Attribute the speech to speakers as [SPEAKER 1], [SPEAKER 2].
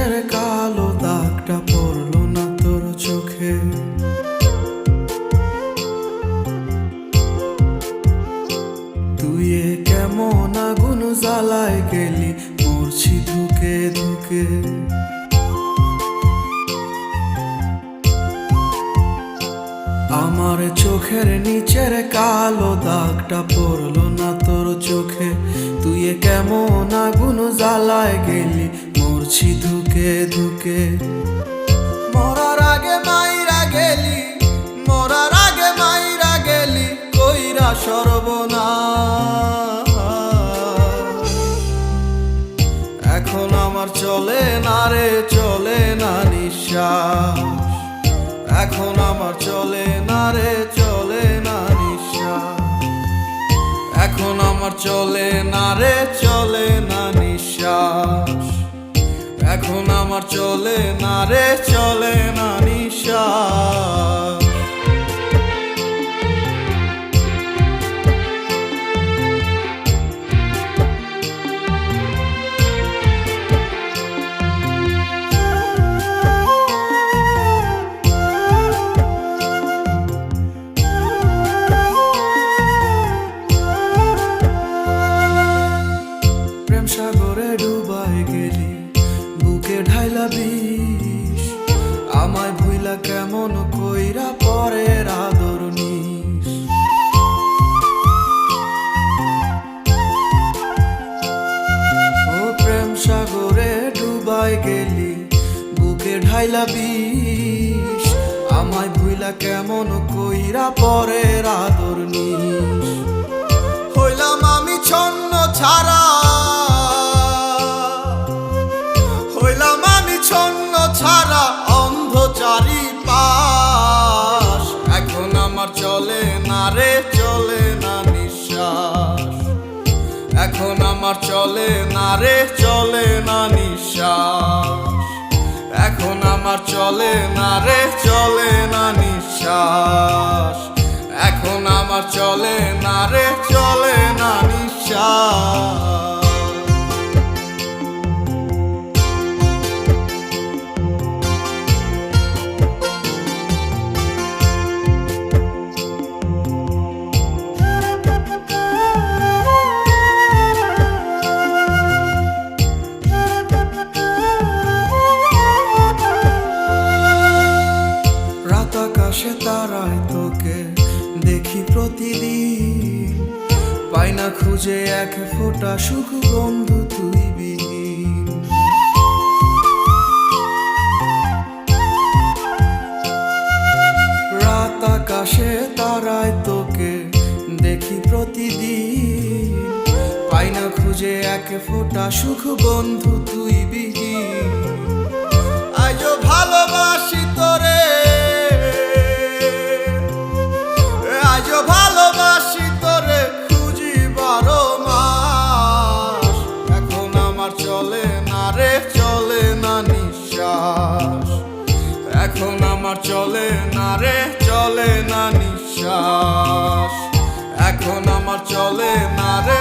[SPEAKER 1] চোখের কালো দাগটা পড়ল না তোর চোখে। তুই কেমন আগুন জ্বালায় গেলি মরছি ধুকে ধুকে। আমার চোখের নিচের কালো দাগটা পড়ল না তোর চোখে। তুই কেমন আগুন জ্বালায় গেলি মরছি ধুকে ধুকে মরার আগে মাইরা গেলি, মরার আগে মাইরা গেলি, কইরা সর্বনাশ। এখন আমার চলে না রে, চলে না নিঃশ্বাস। এখন আমার চলে না রে, চলে না নিঃশ্বাস। এখন আমার চলে না রে, চলে না নিঃশ্বাস। এখন আমার চলে না রে চলে না নিঃশ্বাস বিষ আমায় ভুইলা কেমন কইরা পরের আদর নিস। ও প্রেম সাগরে ডুবাই গেলি, বুকে ঢাইলা আমায় ভুইলা কেমন কইরা পরের আদর নিস। হইলাম আমি ছন্ন ছাড়া এখন আমার চলে না রে, চলে না নিঃশ্বাস। এখন আমার চলে না রে, চলে না নিঃশ্বাস। এখন আমার চলে না রে, চলে না নিঃশ্বাস। দেখি প্রতিদিন। পাই না খুঁজে এক ফোঁটা সুখ বন্ধু তুই রাত আকাশে তারায় তোকে দেখি প্রতিদিন। পাই না খুঁজে এক ফোঁটা সুখ বন্ধু তুই বিহীন। এখন আমার চলে না রে চলে না নিঃশ্বাস। এখন আমার চলে না রে